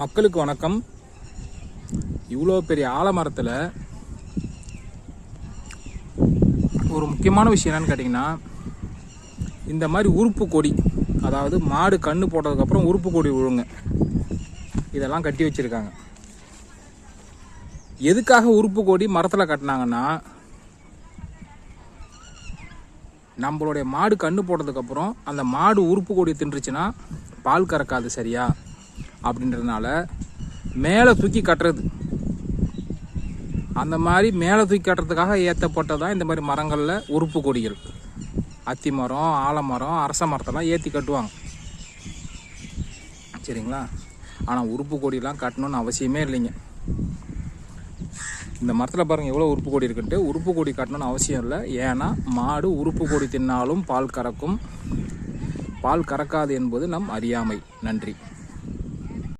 மக்களுக்கு வணக்கம். இவ்வளோ பெரிய ஆலமரத்தில் ஒரு முக்கியமான விஷயம் என்னன்னு கேட்டிங்கன்னா இந்த மாதிரி உறுப்பு கொடி அதாவது மாடு கண்ணு போட்டதுக்கப்புறம் உறுப்பு கொடி விழுங்க. இதெல்லாம் கட்டி வச்சுருக்காங்க. எதுக்காக உறுப்பு கொடி மரத்தில் கட்டினாங்கன்னா நம்மளுடைய மாடு கண்ணு போட்டதுக்கப்புறம் அந்த மாடு உறுப்பு கொடி தின்றுச்சுன்னா பால் கறக்காது சரியா? அப்படின்றதுனால மேலே தூக்கி கட்டுறது. அந்த மாதிரி மேலே தூக்கி கட்டுறதுக்காக ஏற்றப்பட்டதான் இந்த மாதிரி மரங்களில் உறுப்பு கொடிகள். அத்தி மரம் ஆலமரம் அரச மரத்தெல்லாம் ஏற்றி கட்டுவாங்க. சரிங்களா? ஆனால் உறுப்பு கொடியெலாம் கட்டணும்னு அவசியமே இல்லைங்க. இந்த மரத்தில் பாருங்கள் எவ்வளோ உறுப்பு கொடி இருக்குன்ட்டு. உறுப்பு கொடி கட்டணும்னு அவசியம் இல்லை. ஏன்னா மாடு உறுப்பு கொடி தின்னாலும் பால் கறக்கும். பால் கறக்காது என்பது நம் அறியாமை. நன்றி.